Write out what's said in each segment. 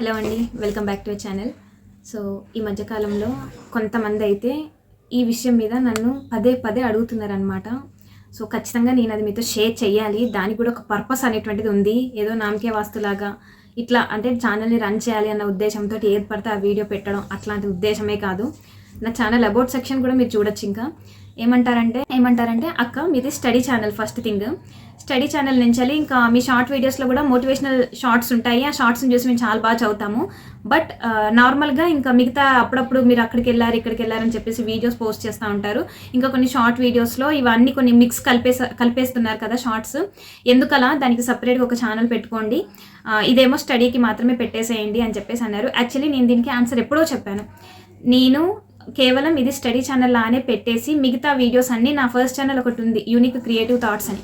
Hello అండి welcome back to channel. So ఈ మధ్యకాలంలో కొంతమంది అయితే ఈ విషయం మీద నన్ను పదే పదే అడుగుతున్నారనమాట సో ఖచ్చితంగా నేను అది మీతో షేర్ చేయాలి దానికి కూడా ఒక పర్పస్ అనేటువంటిది ఉంది. ఏదో నామకే వాస్తులాగా ఇట్లా అంటే ఛానల్ని రన్ చేయాలి అన్న ఉద్దేశంతో ఏది పడితే ఆ వీడియో పెట్టడం అట్లాంటి ఉద్దేశమే కాదు. నా ఛానల్ అబౌట్ సెక్షన్ కూడా మీరు చూడొచ్చు ఇంకా. ఏమంటారంటే ఏమంటారంటే అక్క మీది study channel first thing study channel నుంచి వెళ్ళి ఇంకా మీ షార్ట్ వీడియోస్లో కూడా మోటివేషనల్ షార్ట్స్ ఉంటాయి. ఆ షార్ట్స్ని చూసి మేము చాలా బాగా చదువుతాము. బట్ నార్మల్గా ఇంకా మిగతా అప్పుడప్పుడు మీరు అక్కడికి వెళ్ళారు ఇక్కడికి వెళ్ళారని చెప్పేసి వీడియోస్ పోస్ట్ చేస్తూ ఉంటారు. ఇంకా కొన్ని షార్ట్ వీడియోస్లో ఇవన్నీ కొన్ని మిక్స్ కలిపేస కలిపేస్తున్నారు కదా షార్ట్స్ ఎందుకలా? దానికి సపరేట్గా ఒక ఛానల్ పెట్టుకోండి. ఇదేమో స్టడీకి మాత్రమే పెట్టేసేయండి అని చెప్పేసి అన్నారు. యాక్చువల్లీ నేను దీనికి ఆన్సర్ ఎప్పుడో చెప్పాను. నేను కేవలం ఇది స్టడీ ఛానల్ లానే పెట్టేసి మిగతా వీడియోస్ అన్నీ నా ఫస్ట్ ఛానల్ ఒకటి ఉంది యూనిక్ క్రియేటివ్ థాట్స్ అని.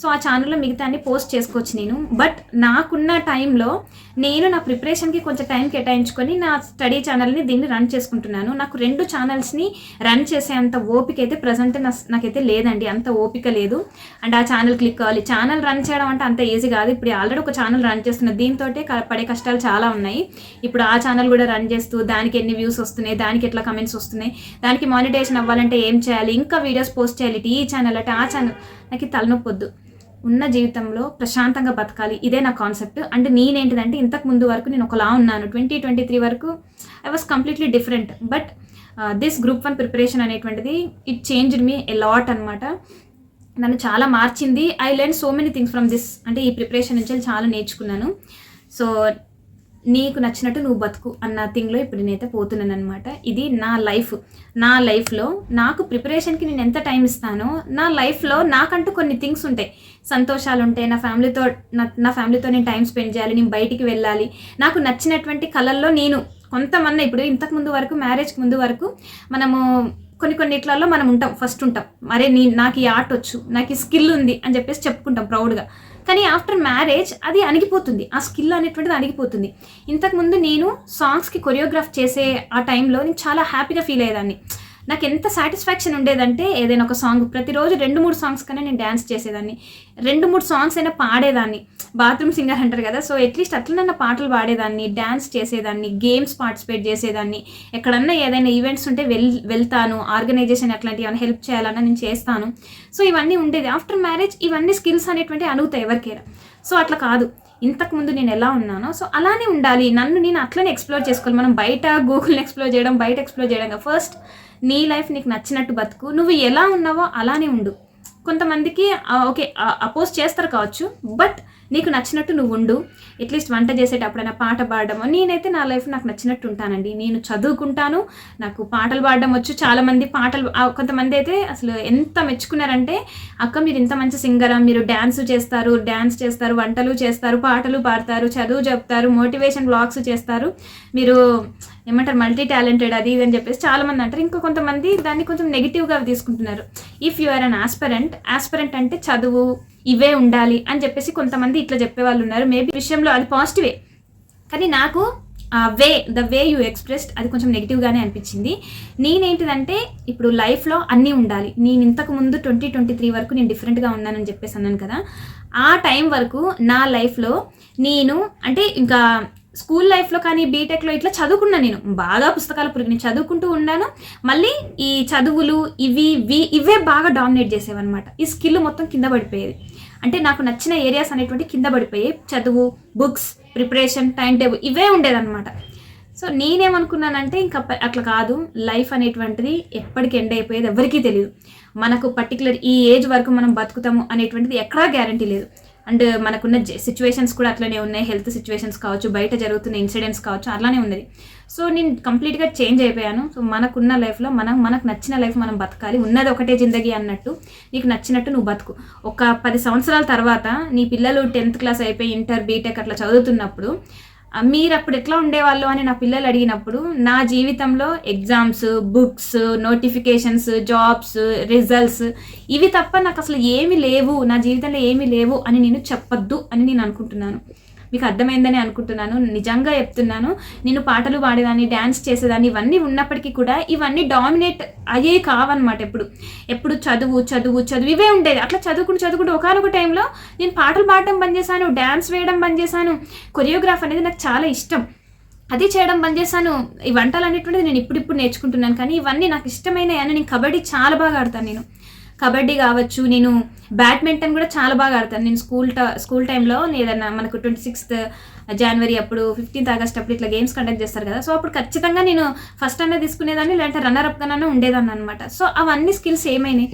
సో ఆ ఛానల్లో మిగతా అన్ని పోస్ట్ చేసుకోవచ్చు నేను. బట్ నాకున్న టైంలో నేను నా ప్రిపరేషన్కి కొంచెం టైం కేటాయించుకొని నా స్టడీ ఛానల్ని దీన్ని రన్ చేసుకుంటున్నాను. నాకు రెండు ఛానల్స్ని రన్ చేసే అంత ఓపిక అయితే ప్రజెంట్ నాకైతే లేదండి. అంత ఓపిక లేదు. అండ్ ఆ ఛానల్ క్లిక్ అవ్వాలి ఛానల్ రన్ చేయడం అంటే అంత ఈజీ కాదు. ఇప్పుడు ఆల్రెడీ ఒక ఛానల్ రన్ చేస్తున్నా దీంతో పడే కష్టాలు చాలా ఉన్నాయి. ఇప్పుడు ఆ ఛానల్ కూడా రన్ చేస్తూ దానికి ఎన్ని వ్యూస్ వస్తున్నాయి దానికి ఎట్లా కమెంట్స్ వస్తున్నాయి దానికి మానిటైజేషన్ అవ్వాలంటే ఏం చేయాలి ఇంకా వీడియోస్ పోస్ట్ చేయాలి. ఈ ఛానల్ అంటే ఆ ఛానల్ నాకు తలనొప్పొద్దు. ఉన్న జీవితంలో ప్రశాంతంగా బతకాలి. ఇదే నా కాన్సెప్ట్. అండ్ నేనేంటిదంటే ఇంతకు ముందు వరకు నేను ఒకలా ఉన్నాను. ట్వంటీ ట్వంటీ త్రీ వరకు I was completely different but this group one preparation అనేటువంటిది it change me a lot అనమాట నన్ను చాలా మార్చింది. I learn so many things from this అంటే ఈ ప్రిపరేషన్ నుంచి చాలా నేర్చుకున్నాను. సో నీకు నచ్చినట్టు నువ్వు బతుకు అన్న థింగ్లో ఇప్పుడు నేనైతే పోతున్నాను అనమాట ఇది నా లైఫ్. నా లైఫ్లో నాకు ప్రిపరేషన్కి నేను ఎంత టైం ఇస్తానో నా లైఫ్లో నాకంటూ కొన్ని థింగ్స్ ఉంటాయి. సంతోషాలు ఉంటాయి నా ఫ్యామిలీతో నా నా ఫ్యామిలీతో నేను టైం స్పెండ్ చేయాలి నేను బయటికి వెళ్ళాలి. నాకు నచ్చినటువంటి కళల్లో నేను కొంతమంది ఇప్పుడు ఇంతకు ముందు వరకు మ్యారేజ్కి ముందు వరకు మనము కొన్ని కొన్నిట్లలో మనం ఉంటాం ఫస్ట్ ఉంటాం. అరే నీ నాకు ఈ ఆర్ట్ వచ్చు నాకు ఈ స్కిల్ ఉంది అని చెప్పేసి చెప్పుకుంటాం ప్రౌడ్గా. కానీ ఆఫ్టర్ మ్యారేజ్ అది అణిగిపోతుంది. ఆ స్కిల్ అనేటువంటిది అణిగిపోతుంది. ఇంతకుముందు నేను సాంగ్స్కి కొరియోగ్రాఫ్ చేసే ఆ టైంలో నేను చాలా హ్యాపీగా ఫీల్ అయ్యేదాన్ని. నాకు ఎంత సాటిస్ఫాక్షన్ ఉండేదంటే ఏదైనా ఒక సాంగ్ ప్రతిరోజు రెండు మూడు సాంగ్స్ కన్నా నేను డ్యాన్స్ చేసేదాన్ని. రెండు మూడు సాంగ్స్ అయినా పాడేదాన్ని. బాత్రూమ్ సింగర్ అంటారు కదా సో అట్లీస్ట్ అట్లనన్నా పాటలు పాడేదాన్ని డ్యాన్స్ చేసేదాన్ని గేమ్స్ పార్టిసిపేట్ చేసేదాన్ని. ఎక్కడన్నా ఏదైనా ఈవెంట్స్ ఉంటే వెల్ వెళ్తాను. ఆర్గనైజేషన్ అట్లాంటివి ఏమైనా హెల్ప్ చేయాలన్నా నేను చేస్తాను. సో ఇవన్నీ ఉండేది. ఆఫ్టర్ మ్యారేజ్ ఇవన్నీ స్కిల్స్ అనేటువంటి అనుగుతాయి ఎవరికైనా. సో అట్లా కాదు. ఇంతకు ముందు నేను ఎలా ఉన్నానో సో అలానే ఉండాలి. నన్ను నేను అట్లనే ఎక్స్ప్లోర్ చేసుకోవాలి. మనం బయట గూగుల్ని ఎక్స్ప్లోర్ చేయడం బయట ఎక్స్ప్లోర్ చేయడం ఫస్ట్ నీ లైఫ్ నీకు నచ్చినట్టు బతుకు. నువ్వు ఎలా ఉన్నావో అలానే ఉండు. కొంతమందికి ఓకే అపోజ్ చేస్తారు కావచ్చు బట్ నీకు నచ్చినట్టు నువ్వు ఉండు. అట్లీస్ట్ వంట చేసేటప్పుడైనా పాట పాడడం నేనైతే నా లైఫ్ నాకు నచ్చినట్టు ఉంటానండి. నేను చదువుకుంటాను. నాకు పాటలు పాడడం వచ్చు. చాలామంది పాటలు కొంతమంది అయితే అసలు ఎంత మెచ్చుకున్నారంటే అక్క మీరు ఇంత మంచి సింగరా? మీరు డ్యాన్స్ చేస్తారు డ్యాన్స్ చేస్తారు వంటలు చేస్తారు పాటలు పాడతారు చదువు చెప్తారు మోటివేషన్ బ్లాగ్స్ చేస్తారు. మీరు ఏమంటారు మల్టీ టాలెంటెడ్ అది ఇది అని చెప్పేసి చాలామంది అంటారు. ఇంకా కొంతమంది దాన్ని కొంచెం నెగిటివ్గా తీసుకుంటున్నారు. If you are an aspirant aspirant అంటే చదువు ఇవే ఉండాలి అని చెప్పేసి కొంతమంది ఇట్లా చెప్పే వాళ్ళు ఉన్నారు. మేబీ విషయంలో అది పాజిటివే కానీ నాకు ఆ way the way you expressed అది కొంచెం నెగిటివ్గానే అనిపించింది. నేనేంటిదంటే ఇప్పుడు లైఫ్లో అన్నీ ఉండాలి. నేను ఇంతకు ముందు ట్వంటీ ట్వంటీ త్రీ వరకు నేను డిఫరెంట్గా ఉన్నానని చెప్పేసి అన్నాను కదా. ఆ టైం వరకు నా లైఫ్లో నేను అంటే ఇంకా స్కూల్ లైఫ్లో కానీ బీటెక్లో ఇట్లా చదువుకున్నాను నేను. బాగా పుస్తకాలు పురిగిన చదువుకుంటూ ఉన్నాను. మళ్ళీ ఈ చదువులు ఇవి ఇవి ఇవే బాగా డామినేట్ చేసేవన్నమాట. ఈ స్కిల్ మొత్తం కింద పడిపోయేది. అంటే నాకు నచ్చిన ఏరియాస్ అనేటువంటి కింద పడిపోయాయి చదువు బుక్స్ ప్రిపరేషన్ టైం టేబుల్ ఇవే ఉండేదన్నమాట. సో నేనేమనుకున్నానంటే ఇంకా అట్లా కాదు. లైఫ్ అనేటువంటిది ఎప్పటికి ఎండ్ అయిపోయేది ఎవరికీ తెలియదు మనకు పర్టికులర్ ఈ ఏజ్ వరకు మనం బతుకుతాము అనేటువంటిది ఎక్కడా గ్యారంటీ లేదు. అండ్ మనకున్న సిచ్యువేషన్స్ కూడా అట్లనే ఉన్నాయి. హెల్త్ సిచ్యువేషన్స్ కావచ్చు బయట జరుగుతున్న ఇన్సిడెంట్స్ కావచ్చు అట్లానే ఉన్నది. సో నేను కంప్లీట్గా చేంజ్ అయిపోయాను. సో మనకున్న లైఫ్లో మనం మనకు నచ్చిన లైఫ్ మనం బతకాలి. ఉన్నది ఒకటే జిందగీ అన్నట్టు నీకు నచ్చినట్టు నువ్వు బతుకు. ఒక పది సంవత్సరాల తర్వాత నీ పిల్లలు టెన్త్ క్లాస్ అయిపోయి ఇంటర్ బీటెక్ అట్లా చదువుతున్నప్పుడు మీరు అప్పుడు ఎట్లా ఉండేవాళ్ళు అని నా పిల్లలు అడిగినప్పుడు నా జీవితంలో exams books notifications jobs results ఇవి తప్ప నాకు అసలు ఏమీ లేవు నా జీవితంలో ఏమీ లేవు అని నేను చెప్పొద్దు అని నేను అనుకుంటున్నాను. మీకు అర్థమైందని అనుకుంటున్నాను నిజంగా చెప్తున్నాను. నేను పాటలు పాడేదాన్ని డ్యాన్స్ చేసేదాన్ని ఇవన్నీ ఉన్నప్పటికీ కూడా ఇవన్నీ డామినేట్ అయ్యే కావన్నమాట ఎప్పుడు. ఎప్పుడు చదువు చదువు చదువు ఇవే ఉండేది. అట్లా చదువుకుంటూ చదువుకుంటూ ఒకనొక టైంలో నేను పాటలు పాడడం బంద్ చేశాను డ్యాన్స్ వేయడం బంద్ చేశాను. కొరియోగ్రాఫ్ అనేది నాకు చాలా ఇష్టం. అది చేయడం బంద్ చేశాను. ఈ వంటలు అనేటువంటిది నేను ఇప్పుడిప్పుడు నేర్చుకుంటున్నాను. కానీ ఇవన్నీ నాకు ఇష్టమైన అని నేను కబడ్డీ చాలా బాగా ఆడతాను నేను. కబడ్డీ కావచ్చు నేను బ్యాడ్మింటన్ కూడా చాలా బాగా ఆడతాను. నేను స్కూల్ స్కూల్ టైంలో ఏదన్నా మనకు ట్వంటీ సిక్స్త్ జనవరి అప్పుడు ఫిఫ్టీన్త్ ఆగస్ట్ అప్పుడు ఇట్లా గేమ్స్ కండక్ట్ చేస్తారు కదా. సో అప్పుడు ఖచ్చితంగా నేను ఫస్ట్ అన్న తీసుకునేదాన్ని లేదంటే రన్నర్ అప్గానే ఉండేదాన్ని అనమాట సో అవన్నీ స్కిల్స్ ఏమైనాయి.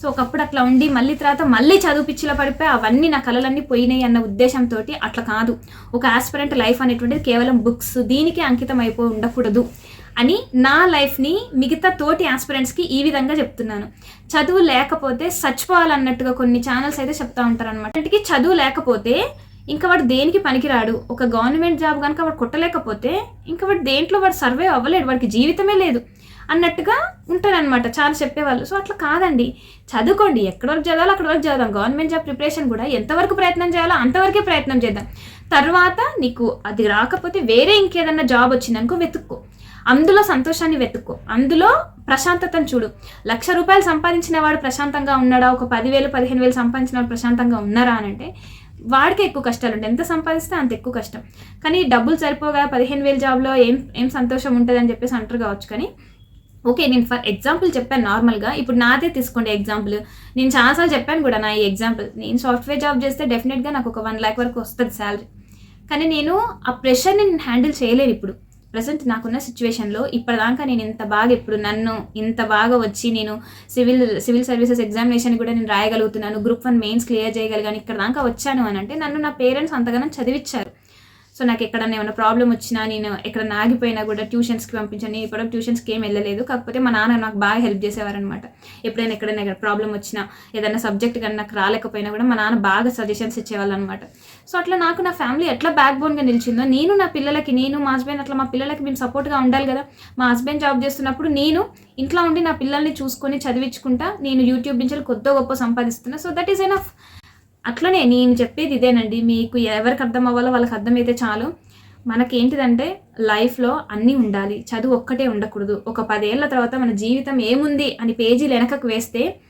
సో ఒకప్పుడు అట్లా ఉండి మళ్ళీ తర్వాత మళ్ళీ చదువుపిచ్చిలో పడిపోయి అవన్నీ నా కళలన్నీ పోయినాయి అన్న ఉద్దేశంతో అట్లా కాదు. ఒక ఆస్పిరెంట్ లైఫ్ అనేటువంటిది కేవలం బుక్స్ దీనికి అంకితం అయిపోయి ఉండకూడదు. అని నా లైఫ్ని మిగతా తోటి ఆస్పిరెంట్స్కి ఈ విధంగా చెప్తున్నాను. చదువు లేకపోతే చచ్చిపోవాలన్నట్టుగా కొన్ని ఛానల్స్ అయితే చెప్తా ఉంటారు అనమాట చదువు లేకపోతే ఇంకా వాడు దేనికి పనికిరాడు? ఒక గవర్నమెంట్ జాబ్ కనుక వాడు కొట్టలేకపోతే ఇంకా వాడు దేంట్లో వాడు సర్వే అవ్వలేడు. వాడికి జీవితమే లేదు. అన్నట్టుగా ఉంటారనమాట చాలా చెప్పేవాళ్ళు. సో అట్లా కాదండి. చదువుకోండి. ఎక్కడ వరకు చదవాలో అక్కడ వరకు చదువుదాం. గవర్నమెంట్ జాబ్ ప్రిపరేషన్ కూడా ఎంతవరకు ప్రయత్నం చేయాలో అంతవరకే ప్రయత్నం చేద్దాం. తర్వాత నీకు అది రాకపోతే వేరే ఇంకేదన్నా జాబ్ వచ్చిందనుకో వెతుక్కో. అందులో సంతోషాన్ని వెతుక్కో. అందులో ప్రశాంతతను చూడు. లక్ష రూపాయలు సంపాదించిన వాడు ప్రశాంతంగా ఉన్నాడా? ఒక పదివేలు పదిహేను వేలు సంపాదించిన వాడు ప్రశాంతంగా ఉన్నారా అని అంటే వాడికి ఎక్కువ కష్టాలు ఉంటాయి. ఎంత సంపాదిస్తే అంత ఎక్కువ కష్టం. కానీ డబ్బులు సరిపోగా పదిహేను వేలు జాబ్లో ఏం ఏం సంతోషం ఉంటుంది అని చెప్పేసి అంటారు కావచ్చు. కానీ ఓకే నేను ఫర్ ఎగ్జాంపుల్ చెప్పాను నార్మల్గా. ఇప్పుడు నాదే తీసుకోండి ఎగ్జాంపుల్. నేను చాలాసార్లు చెప్పాను కూడా నా ఈ ఎగ్జాంపుల్. నేను సాఫ్ట్వేర్ జాబ్ చేస్తే డెఫినెట్గా నాకు ఒక వన్ ల్యాక్ వరకు వస్తుంది శాలరీ కానీ నేను ఆ ప్రెషర్ని నేను హ్యాండిల్ చేయలేను ఇప్పుడు. ప్రజెంట్ నాకున్న సిచ్యువేషన్లో ఇప్పటిదాకా నేను ఇంత బాగా ఇప్పుడు నన్ను ఇంత బాగా వచ్చి నేను సివిల్ సివిల్ సర్వీసెస్ ఎగ్జామినేషన్ కూడా నేను రాయగలుగుతున్నాను గ్రూప్ వన్ మెయిన్స్ క్లియర్ చేయగలిగాను ఇక్కడ దాకా వచ్చాను అని అంటే నన్ను నా పేరెంట్స్ అంతగానో చదివించారు సో నాకు ఎక్కడన్నా ఏమైనా ప్రాబ్లం వచ్చినా నేను ఎక్కడ ఆగిపోయినా కూడా ట్యూషన్స్కి పంపించని. ఇప్పుడు ట్యూషన్స్కి ఏం వెళ్ళలేదు. కాకపోతే మా నాన్న నాకు బాగా హెల్ప్ చేసేవారనమాట. ఎప్పుడైనా ఎక్కడైనా ఎక్కడ ప్రాబ్లం వచ్చినా ఏదైనా సబ్జెక్ట్ కానీ నాకు రాలేకపోయినా కూడా మా నాన్న బాగా సజెషన్స్ ఇచ్చేవాళ్ళు అనమాట సో అట్లా నాకు నా ఫ్యామిలీ ఎట్లా బ్యాక్ బోన్గా నిలిచిందో నేను నా పిల్లలకి నేను మా హస్బెండ్ అట్లా మా పిల్లలకి మేము సపోర్ట్గా ఉండాలి కదా. మా హస్బెండ్ జాబ్ చేస్తున్నప్పుడు నేను ఇంట్లో ఉండి నా పిల్లల్ని చూసుకొని చదివించుకుంటా నేను యూట్యూబ్ నుంచి కొత్త గొప్ప సంపాదిస్తున్నా. So that is enough. అట్లనే నేను చెప్పేది ఇదేనండి. మీకు ఎవరికి అర్థం అవ్వాలో వాళ్ళకి అర్థమైతే చాలు. మనకేంటిదంటే లైఫ్లో అన్నీ ఉండాలి. చదువు ఒక్కటే ఉండకూడదు. ఒక పదేళ్ళ తర్వాత మన జీవితం ఏముంది అని పేజీలు వెనకకు వేస్తే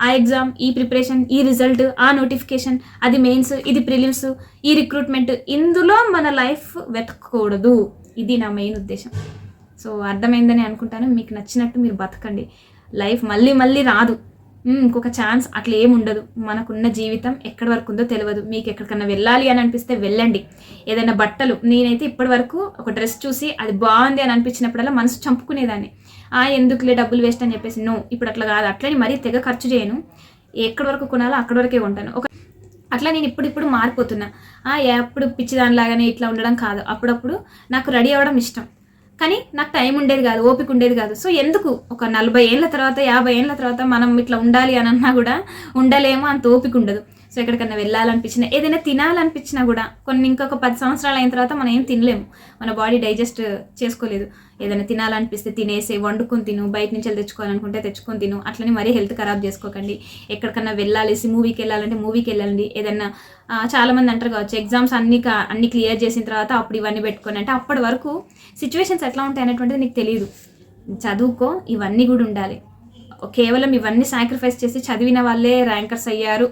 ఆ ఎగ్జామ్ ఈ ప్రిపరేషన్ ఈ రిజల్ట్ ఆ నోటిఫికేషన్ అది మెయిన్స్ ఇది ప్రిలిమ్స్ ఈ రిక్రూట్మెంట్ ఇందులో మన లైఫ్ వెతకూడదు ఇది నా మెయిన్ ఉద్దేశం. సో అర్థమైందని అనుకుంటాను. మీకు నచ్చినట్టు మీరు బతకండి. లైఫ్ మళ్ళీ మళ్ళీ రాదు. ఇంకొక ఛాన్స్ అట్లా ఏముండదు ఉండదు. మనకున్న జీవితం ఎక్కడి వరకు ఉందో తెలియదు మీకు ఎక్కడికన్నా వెళ్ళాలి అని అనిపిస్తే వెళ్ళండి. ఏదైనా బట్టలు నేనైతే ఇప్పటి వరకు ఒక డ్రెస్ చూసి అది బాగుంది అని అనిపించినప్పుడల్లా మనసు చంపుకునేదాన్ని. ఆ ఎందుకులే డబ్బులు వేస్ట్ అని చెప్పేసి. నో ఇప్పుడు అట్లా కాదు. అట్లని మరీ తెగ ఖర్చు చేయను. ఎక్కడి వరకు కొనాలో అక్కడి వరకే కొంటాను. ఒక అట్లా నేను ఇప్పుడిప్పుడు మారిపోతున్నా. ఎప్పుడు పిచ్చిదానిలాగానే ఇట్లా ఉండడం కాదు. అప్పుడప్పుడు నాకు రెడీ అవ్వడం ఇష్టం. కానీ నాకు టైం ఉండేది కాదు ఓపిక ఉండేది కాదు. సో ఎందుకు? ఒక నలభై ఏళ్ళ తర్వాత యాభై ఏళ్ళ తర్వాత మనం ఇట్లా ఉండాలి అని అన్నా కూడా ఉండలేమో అంత ఓపిక ఉండదు. సో ఎక్కడికన్నా వెళ్ళాలనిపించినా ఏదైనా తినాలనిపించినా కూడా కొన్ని ఇంకొక పది సంవత్సరాలు అయిన తర్వాత మనం ఏం తినలేము. మన బాడీ డైజెస్ట్ చేసుకోలేదు. ఏదైనా తినాలనిపిస్తే తినేసి వండుకొని తిను బయట నుంచి వెళ్ళి తెచ్చుకోవాలనుకుంటే తెచ్చుకొని తిను. అట్లనే మరీ హెల్త్ ఖరాబ్ చేసుకోకండి. ఎక్కడికన్నా వెళ్ళాలి మూవీకి వెళ్ళాలంటే మూవీకి వెళ్ళండి. ఏదన్నా చాలామంది అంటారు కావచ్చు ఎగ్జామ్స్ అన్ని అన్ని క్లియర్ చేసిన తర్వాత అప్పుడు ఇవన్నీ పెట్టుకొని అంటే అప్పటి వరకు సిచ్యువేషన్స్ ఎట్లా ఉంటాయి అనేటువంటిది నీకు తెలియదు చదువుకో ఇవన్నీ కూడా ఉండాలి. కేవలం ఇవన్నీ సాక్రిఫైస్ చేసి చదివిన వాళ్ళే ర్యాంకర్స్ అయ్యారు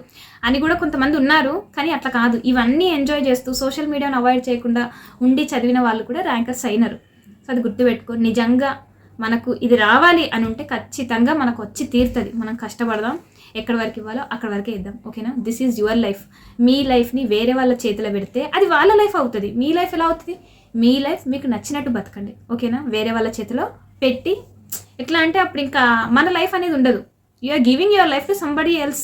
అని కూడా కొంతమంది ఉన్నారు కానీ అట్లా కాదు. ఇవన్నీ ఎంజాయ్ చేస్తూ సోషల్ మీడియాను అవాయిడ్ చేయకుండా ఉండి చదివిన వాళ్ళు కూడా ర్యాంకర్స్ అయినారు. సో అది గుర్తుపెట్టుకో. నిజంగా మనకు ఇది రావాలి అని ఉంటే ఖచ్చితంగా మనకు వచ్చి తీరుతుంది. మనం కష్టపడదాం ఎక్కడి వరకు ఇవ్వాలో అక్కడ వరకే ఇద్దాం. ఓకేనా దిస్ ఈజ్ యువర్ లైఫ్ మీ లైఫ్ని వేరే వాళ్ళ చేతిలో పెడితే అది వాళ్ళ లైఫ్ అవుతుంది. మీ లైఫ్ ఎలా అవుతుంది? మీ లైఫ్ మీకు నచ్చినట్టు బతకండి. ఓకేనా వేరే వాళ్ళ చేతిలో పెట్టి ఎట్లా అంటే అప్పుడు ఇంకా మన లైఫ్ అనేది ఉండదు. You are giving your life to somebody else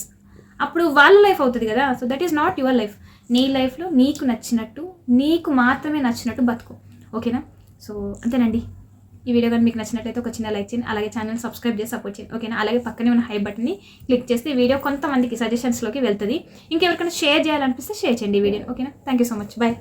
అప్పుడు వాళ్ళ లైఫ్ అవుతుంది కదా. So that is not your life నీ లైఫ్లో నీకు నచ్చినట్టు నీకు మాత్రమే నచ్చినట్టు బతుకు. ఓకేనా? సో అంతేనండి. ఈ వీడియో కానీ మీకు నచ్చినట్లయితే ఒక చిన్న లైక్ చేయండి. అలాగే ఛానల్ సబ్స్క్రైబ్ చేసి సపోర్ట్ చేయండి. ఓకేనా? అలాగే పక్కనే ఉన్న హై బటన్ని క్లిక్ చేస్తే వీడియో కొంతమందికి సజెషన్స్లోకి వెళ్తుంది. ఇంకెవరికైనా షేర్ చేయాలనిపిస్తే షేర్ చేయండి ఈ వీడియో. ఓకేనా? Thank you so much bye